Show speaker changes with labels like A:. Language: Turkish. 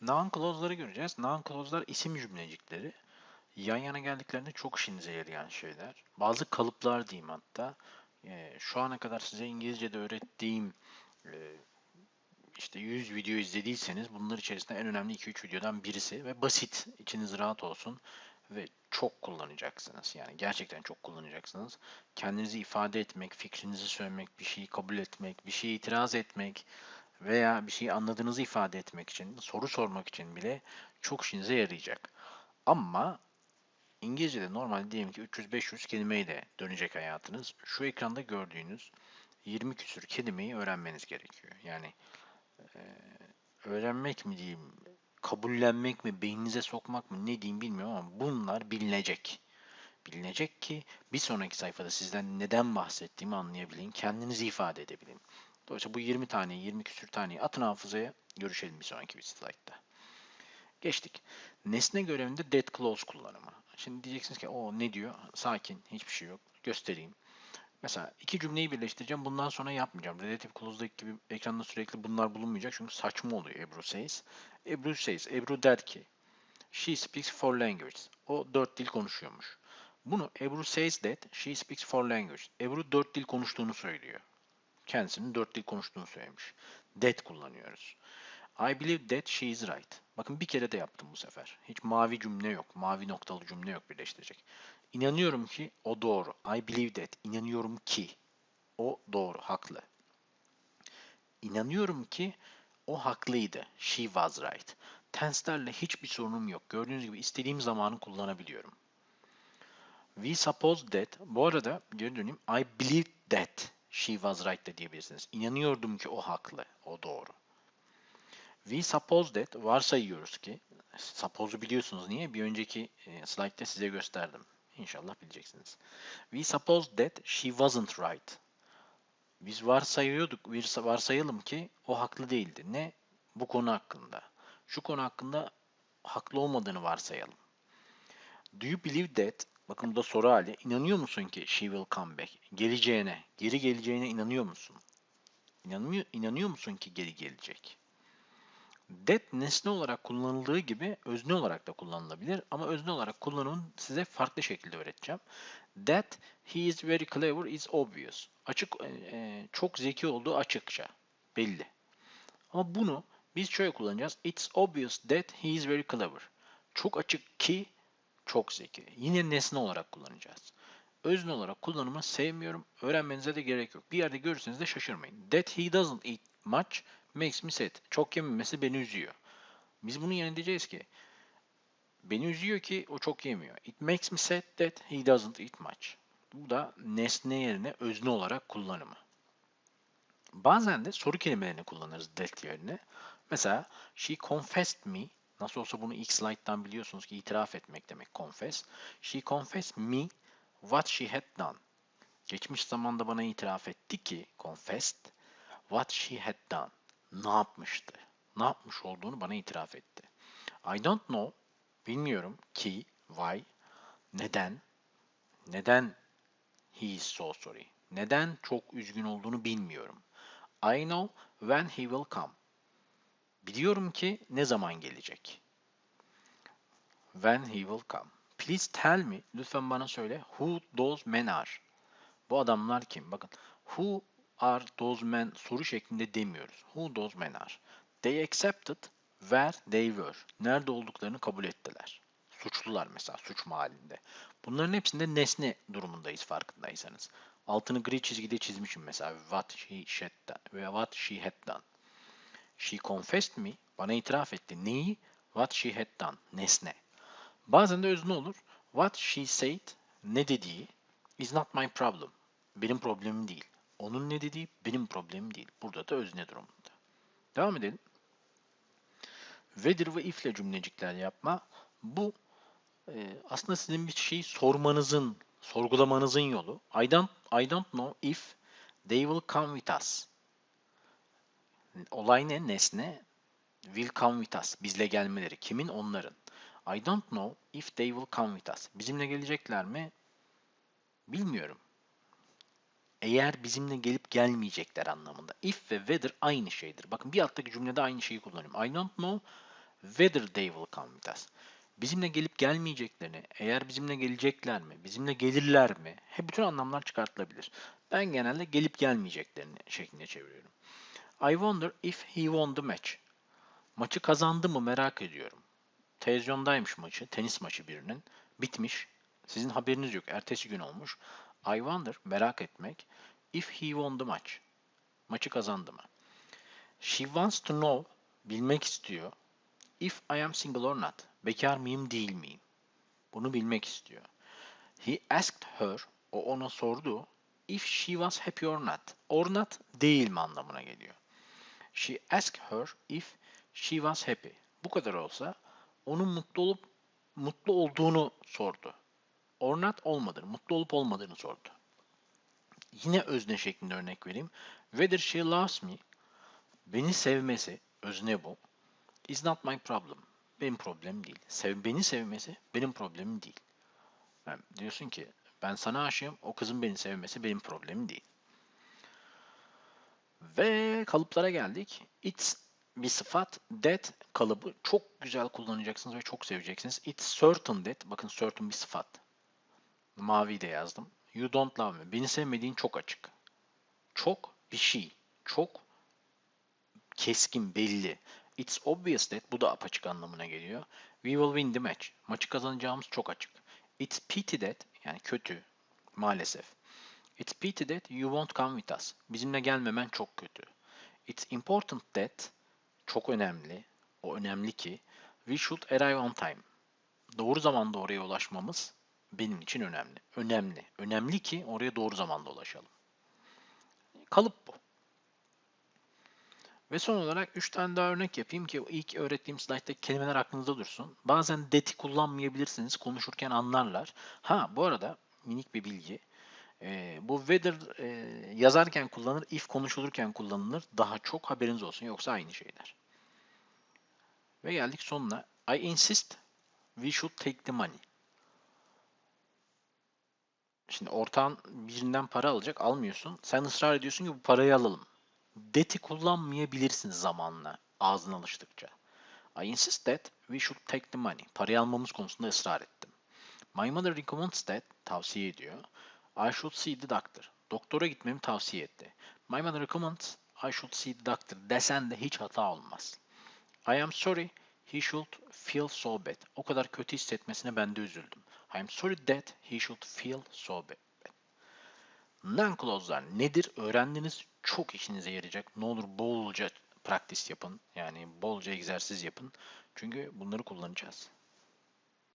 A: Noun clause'ları göreceğiz. Noun clause'lar isim cümlecikleri. Yan yana geldiklerinde çok işinize yarayan şeyler. Bazı kalıplar diyeyim hatta. Ee, şu ana kadar size İngilizce'de öğrettiğim e, işte 100 video izlediyseniz bunlar içerisinde en önemli 2-3 videodan birisi ve basit, içiniz rahat olsun ve çok kullanacaksınız. Yani gerçekten çok kullanacaksınız. Kendinizi ifade etmek, fikrinizi söylemek, bir şeyi kabul etmek, bir şeye itiraz etmek veya bir şeyi anladığınızı ifade etmek için, soru sormak için bile çok işinize yarayacak. Ama İngilizce'de normal diyelim ki 300-500 kelimeyle dönecek hayatınız. Şu ekranda gördüğünüz 20 küsür kelimeyi öğrenmeniz gerekiyor. Yani e, öğrenmek mi diyeyim, kabullenmek mi, beyninize sokmak mı ne diyeyim bilmiyorum ama bunlar bilinecek. Bilinecek ki bir sonraki sayfada sizden neden bahsettiğimi anlayabilin, kendinizi ifade edebilin. Dolayısıyla bu 20 tane, 20 küsür taneyi atın hafızaya, görüşelim bir sonraki bir slaytta. Geçtik. Nesne görevinde dead clause kullanımı. Şimdi diyeceksiniz ki o ne diyor? Sakin, hiçbir şey yok. Göstereyim. Mesela iki cümleyi birleştireceğim. Bundan sonra yapmayacağım. Relative clause'daki gibi ekranda sürekli bunlar bulunmayacak. Çünkü saçma oluyor Ebru says. Ebru says. Ebru der ki She speaks four languages. O dört dil konuşuyormuş. Bunu Ebru says that she speaks four languages. Ebru dört dil konuştuğunu söylüyor. Kendisinin dört dil konuştuğunu söylemiş. That kullanıyoruz. I believe that she is right. Bakın bir kere de yaptım bu sefer. Hiç mavi cümle yok. Mavi noktalı cümle yok birleştirecek. İnanıyorum ki o doğru. I believe that. İnanıyorum ki o doğru, haklı. İnanıyorum ki o haklıydı. She was right. Tense'lerle hiçbir sorunum yok. Gördüğünüz gibi istediğim zamanı kullanabiliyorum. We suppose that. Bu arada geri döneyim. I believe that she was right de diyebilirsiniz. İnanıyordum ki o haklı, o doğru. We suppose that varsayıyoruz ki suppose'u biliyorsunuz niye? Bir önceki e, slide'de size gösterdim. İnşallah bileceksiniz. We suppose that she wasn't right. Biz varsayıyorduk, biz varsayalım ki o haklı değildi. Ne? Bu konu hakkında. Şu konu hakkında haklı olmadığını varsayalım. Do you believe that? Bakın bu da soru hali. İnanıyor musun ki she will come back? Geleceğine, geri geleceğine inanıyor musun? İnanmıyor, inanıyor musun ki geri gelecek? That nesne olarak kullanıldığı gibi özne olarak da kullanılabilir ama özne olarak kullanımını size farklı şekilde öğreteceğim. That he is very clever is obvious. Açık, e, çok zeki olduğu açıkça, belli. Ama bunu biz şöyle kullanacağız. It's obvious that he is very clever. Çok açık ki çok zeki. Yine nesne olarak kullanacağız. Özne olarak kullanımı sevmiyorum. Öğrenmenize de gerek yok. Bir yerde görürseniz de şaşırmayın. That he doesn't eat much makes me sad. Çok yememesi beni üzüyor. Biz bunu yerine diyeceğiz ki beni üzüyor ki o çok yemiyor. It makes me sad that he doesn't eat much. Bu da nesne yerine özne olarak kullanımı. Bazen de soru kelimelerini kullanırız that yerine. Mesela she confessed me. Nasıl olsa bunu ilk slide'dan biliyorsunuz ki itiraf etmek demek confess. She confessed me what she had done. Geçmiş zamanda bana itiraf etti ki confessed what she had done ne yapmıştı? Ne yapmış olduğunu bana itiraf etti. I don't know, bilmiyorum ki, why, neden, neden he is so sorry, neden çok üzgün olduğunu bilmiyorum. I know when he will come. Biliyorum ki ne zaman gelecek. When he will come. Please tell me, lütfen bana söyle, who those men are. Bu adamlar kim? Bakın, who are those men soru şeklinde demiyoruz. Who those men are? They accepted where they were. Nerede olduklarını kabul ettiler. Suçlular mesela suç mahallinde. Bunların hepsinde nesne durumundayız farkındaysanız. Altını gri çizgide çizmişim mesela what she done what she had done. She confessed me. Bana itiraf etti. Neyi? What she had done. Nesne. Bazen de özne olur. What she said. Ne dediği is not my problem. Benim problemim değil. Onun ne dediği benim problemim değil. Burada da özne durumunda. Devam edelim. Whether ve if ile cümlecikler yapma. Bu e, aslında sizin bir şeyi sormanızın, sorgulamanızın yolu. I don't, I don't know if they will come with us. Olay ne? Nesne. Will come with us. Bizle gelmeleri. Kimin? Onların. I don't know if they will come with us. Bizimle gelecekler mi? Bilmiyorum eğer bizimle gelip gelmeyecekler anlamında. If ve whether aynı şeydir. Bakın bir alttaki cümlede aynı şeyi kullanıyorum. I don't know whether they will come with us. Bizimle gelip gelmeyeceklerini, eğer bizimle gelecekler mi, bizimle gelirler mi? Hep bütün anlamlar çıkartılabilir. Ben genelde gelip gelmeyeceklerini şeklinde çeviriyorum. I wonder if he won the match. Maçı kazandı mı merak ediyorum. Televizyondaymış maçı, tenis maçı birinin. Bitmiş. Sizin haberiniz yok. Ertesi gün olmuş. I wonder, merak etmek. If he won the match. Maçı kazandı mı? She wants to know, bilmek istiyor. If I am single or not. Bekar mıyım değil miyim? Bunu bilmek istiyor. He asked her, o ona sordu. If she was happy or not. Or not değil mi anlamına geliyor. She asked her if she was happy. Bu kadar olsa onun mutlu olup mutlu olduğunu sordu. Or not olmadığını, mutlu olup olmadığını sordu. Yine özne şeklinde örnek vereyim. Whether she loves me, beni sevmesi, özne bu, is not my problem. Benim problemim değil. Sev, beni sevmesi benim problemim değil. Yani diyorsun ki ben sana aşığım, o kızın beni sevmesi benim problemim değil. Ve kalıplara geldik. It's bir sıfat. That kalıbı çok güzel kullanacaksınız ve çok seveceksiniz. It's certain that. Bakın certain bir sıfat. Mavi de yazdım. You don't love me. Beni sevmediğin çok açık. Çok bir şey. Çok keskin, belli. It's obvious that. Bu da apaçık anlamına geliyor. We will win the match. Maçı kazanacağımız çok açık. It's pity that. Yani kötü. Maalesef. It's pity that you won't come with us. Bizimle gelmemen çok kötü. It's important that. Çok önemli. O önemli ki. We should arrive on time. Doğru zamanda oraya ulaşmamız benim için önemli. Önemli. Önemli ki oraya doğru zamanda ulaşalım. Kalıp bu. Ve son olarak 3 tane daha örnek yapayım ki ilk öğrettiğim slayttaki kelimeler aklınızda dursun. Bazen deti kullanmayabilirsiniz. Konuşurken anlarlar. Ha bu arada minik bir bilgi. Ee, bu whether e, yazarken kullanılır, if konuşulurken kullanılır. Daha çok haberiniz olsun. Yoksa aynı şeyler. Ve geldik sonuna. I insist we should take the money. Şimdi ortağın birinden para alacak, almıyorsun. Sen ısrar ediyorsun ki bu parayı alalım. Deti kullanmayabilirsiniz zamanla ağzına alıştıkça. I insist that we should take the money. Parayı almamız konusunda ısrar ettim. My mother recommends that, tavsiye ediyor. I should see the doctor. Doktora gitmemi tavsiye etti. My mother recommends I should see the doctor desen de hiç hata olmaz. I am sorry he should feel so bad. O kadar kötü hissetmesine ben de üzüldüm. I am sorry that he should feel so bad. Non-clause'lar nedir? Öğrendiniz. Çok işinize yarayacak. Ne olur bolca praktis yapın. Yani bolca egzersiz yapın. Çünkü bunları kullanacağız.